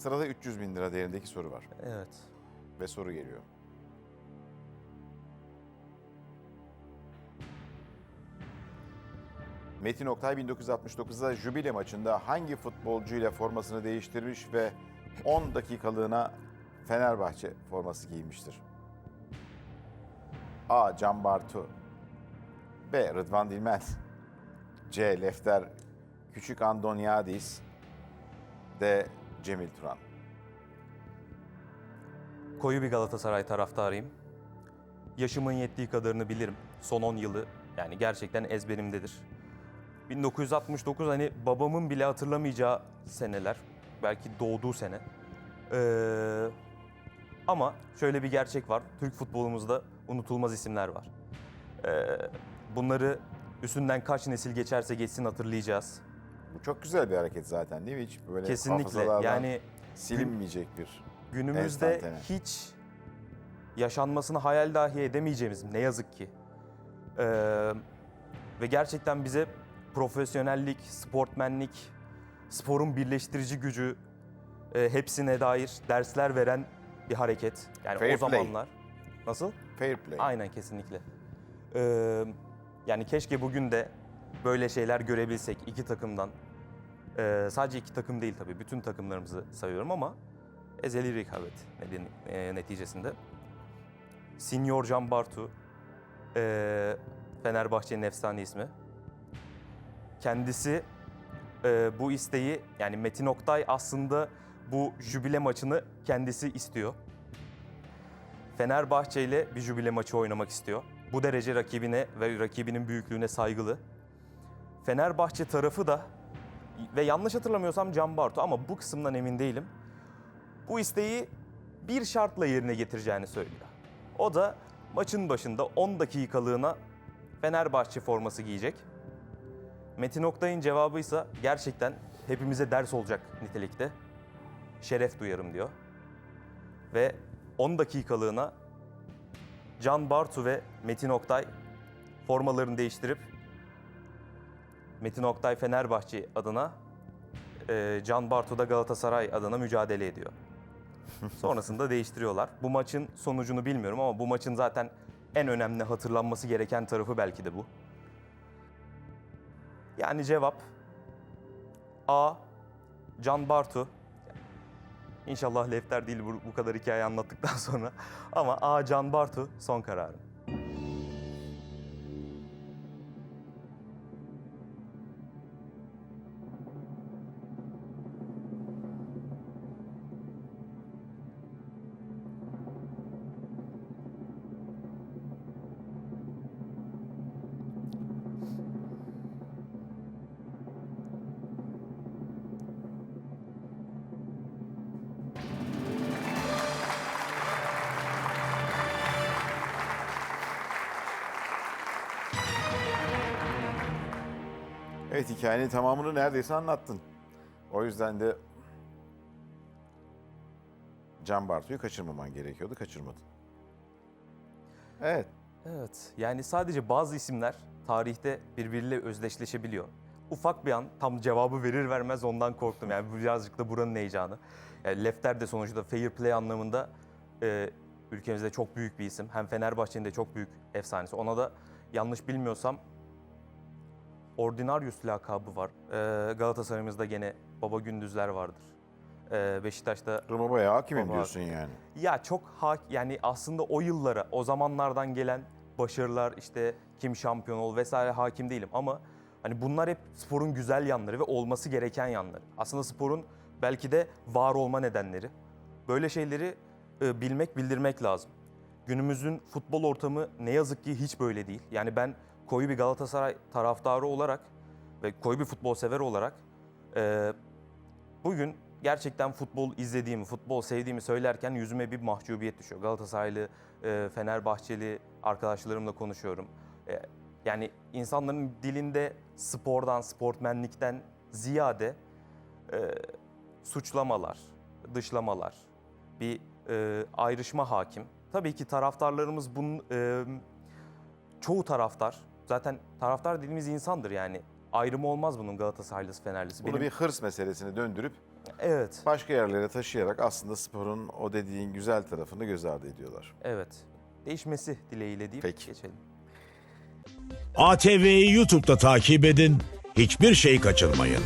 Sırada 300 bin lira değerindeki soru var. Evet. Ve soru geliyor. Metin Oktay 1969'da jübile maçında hangi futbolcuyla formasını değiştirmiş ve 10 dakikalığına Fenerbahçe forması giymiştir? A. Can Bartu B. Rıdvan Dilmez C. Lefter Küçük Andoniadis D. Cemil Turan Koyu bir Galatasaray taraftarıyım. Yaşımın yettiği kadarını bilirim. Son 10 yılı yani gerçekten ezberimdedir. 1969 hani babamın bile hatırlamayacağı seneler. Belki doğduğu sene. Ee, ama şöyle bir gerçek var. Türk futbolumuzda unutulmaz isimler var. Ee, bunları üstünden kaç nesil geçerse geçsin hatırlayacağız. Bu çok güzel bir hareket zaten değil mi? Hiç böyle Kesinlikle. Yani silinmeyecek bir. günümüzde Enstantane. hiç yaşanmasını hayal dahi edemeyeceğimiz ne yazık ki. Ee, ve gerçekten bize profesyonellik, sportmenlik, sporun birleştirici gücü e, hepsine dair dersler veren bir hareket. Yani Fair o play. zamanlar. Nasıl? Fair play. Aynen kesinlikle. Ee, yani keşke bugün de böyle şeyler görebilsek iki takımdan. Ee, sadece iki takım değil tabii, bütün takımlarımızı sayıyorum ama ezeli rekabet neden, e, neticesinde. Senior Can Bartu, e, Fenerbahçe'nin efsane ismi. Kendisi e, bu isteği, yani Metin Oktay aslında bu jübile maçını kendisi istiyor. Fenerbahçe ile bir jübile maçı oynamak istiyor. Bu derece rakibine ve rakibinin büyüklüğüne saygılı. Fenerbahçe tarafı da ve yanlış hatırlamıyorsam Can Bartu ama bu kısımdan emin değilim. Bu isteği bir şartla yerine getireceğini söylüyor. O da maçın başında 10 dakikalığına Fenerbahçe forması giyecek. Metin Oktay'ın cevabı ise gerçekten hepimize ders olacak nitelikte. Şeref duyarım diyor ve 10 dakikalığına Can Bartu ve Metin Oktay formalarını değiştirip Metin Oktay Fenerbahçe adına, e, Can Bartu da Galatasaray adına mücadele ediyor. Sonrasında değiştiriyorlar. Bu maçın sonucunu bilmiyorum ama bu maçın zaten en önemli hatırlanması gereken tarafı belki de bu. Yani cevap A. Can Bartu İnşallah Lefter değil bu, bu kadar hikaye anlattıktan sonra. Ama A. Can Bartu son kararım. Evet hikayenin tamamını neredeyse anlattın. O yüzden de Can Bartu'yu kaçırmaman gerekiyordu. Kaçırmadın. Evet. Evet, yani sadece bazı isimler tarihte birbiriyle özdeşleşebiliyor. Ufak bir an tam cevabı verir vermez ondan korktum. Yani birazcık da buranın heyecanı. Yani Lefter de sonuçta fair play anlamında e, ülkemizde çok büyük bir isim. Hem Fenerbahçe'nin de çok büyük efsanesi. Ona da yanlış bilmiyorsam Ordinarius lakabı var. E, Galatasaray'ımızda gene Baba Gündüzler vardır. E, Beşiktaş'ta Duruma bayağı hakimim Baba- diyorsun yani. ya çok hak yani aslında o yıllara, o zamanlardan gelen başarılar işte kim şampiyon ol vesaire hakim değilim ama hani bunlar hep sporun güzel yanları ve olması gereken yanları. Aslında sporun belki de var olma nedenleri. Böyle şeyleri e, bilmek, bildirmek lazım. Günümüzün futbol ortamı ne yazık ki hiç böyle değil. Yani ben koyu bir Galatasaray taraftarı olarak ve koyu bir futbol sever olarak e, Bugün gerçekten futbol izlediğimi, futbol sevdiğimi söylerken yüzüme bir mahcubiyet düşüyor. Galatasaraylı, e, Fenerbahçeli arkadaşlarımla konuşuyorum. E, Yani insanların dilinde spordan, sportmenlikten ziyade e, suçlamalar, dışlamalar, bir e, ayrışma hakim. Tabii ki taraftarlarımız bunun e, çoğu taraftar zaten taraftar dediğimiz insandır yani. Ayrımı olmaz bunun Galatasaraylısı, Fenerlisi. Bunu Benim- bir hırs meselesine döndürüp Evet, başka yerlere taşıyarak aslında sporun o dediğin güzel tarafını göz ardı ediyorlar. evet. Değişmesi dileğiyle deyip Peki. geçelim. ATV'yi YouTube'da takip edin, hiçbir şey kaçırmayın.